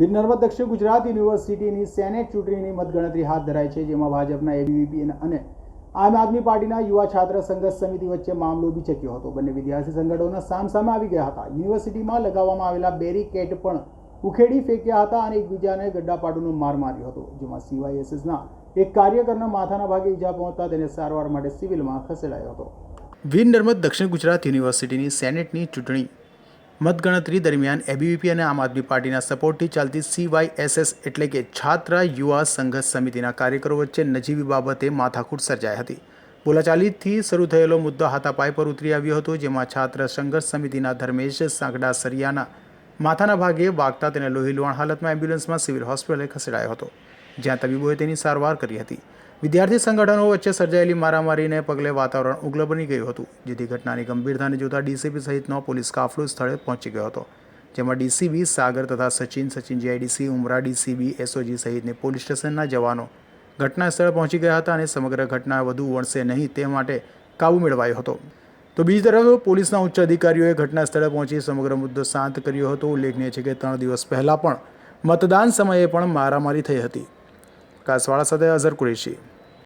વીર દક્ષિણ ગુજરાત યુનિવર્સિટીની સેનેટ ચૂંટણીની મતગણતરી હાથ ધરાઈ છે, જેમાં ભાજપના એબીવીપી અને આમ આદમી પાર્ટીના યુવા છાત્ર સંઘર્ષ સમિતિ વચ્ચે મામલો બિચક્યો હતો. બંને વિદ્યાર્થી સંગઠનો સામસામે આવી ગયા હતા. યુનિવર્સિટીમાં લગાવવામાં આવેલા બેરીકેડ પણ ઉખેડી ફેંક્યા હતા અને એકબીજાને ગડ્ડાપાડુનો માર માર્યો હતો, જેમાં સીવાયએસએસના એક કાર્યકરના માથાના ભાગે ઈજા પહોંચતા તેને સારવાર માટે સિવિલમાં ખસેડાયો હતો. વીર નર્મદ દક્ષિણ ગુજરાત યુનિવર્સિટીની સેનેટની ચૂંટણી મતગણતરી દરમિયાન એબીવીપી અને આમ આદમી પાર્ટીના સપોર્ટથી ચાલતી સીવાયએસએસ એટલે કે છાત્ર યુવા સંઘર્ષ સમિતિના કાર્યકરો વચ્ચે નજીવી બાબતે માથાકૂટ સર્જાઈ હતી. બોલાચાલીથી શરૂ થયેલો મુદ્દો હાથાપાય પર ઉતરી આવ્યો હતો, જેમાં છાત્ર સંઘર્ષ સમિતિના ધર્મેશ સાંકડા સરિયાના માથાના ભાગે વાગતા તેને લોહી લુહાણ હાલતમાં એમ્બ્યુલન્સમાં સિવિલ હોસ્પિટલે ખસેડાયો હતો. જ્યાં તબીબોએ તેની સારવાર કરી હતી. વિદ્યાર્થી સંગઠનો વચ્ચે સર્જાયેલી મારામારીને પગલે વાતાવરણ ઉગ્ર બની ગયું હતું, જેથી ઘટનાની ગંભીરતાને જોતા ડીસીપી સહિતનો પોલીસ કાફલો સ્થળે પહોંચી ગયો હતો. જેમાં ડીસીબી સાગર તથા Sachin Sachin GIDC, Umra DCB, SOG સહિતની પોલીસ સ્ટેશનના જવાનો ઘટના સ્થળે પહોંચી ગયા હતા અને સમગ્ર ઘટના વધુ વણશે નહીં તે માટે કાબૂ મેળવાયો હતો. તો બીજી તરફ પોલીસના ઉચ્ચ અધિકારીઓએ ઘટના સ્થળે પહોંચી સમગ્ર મુદ્દો શાંત કર્યો હતો. ઉલ્લેખનીય છે કે ત્રણ દિવસ પહેલાં પણ મતદાન સમયે પણ મારામારી થઈ હતી. કાસવાળા સાથે અઝર કુરેશી.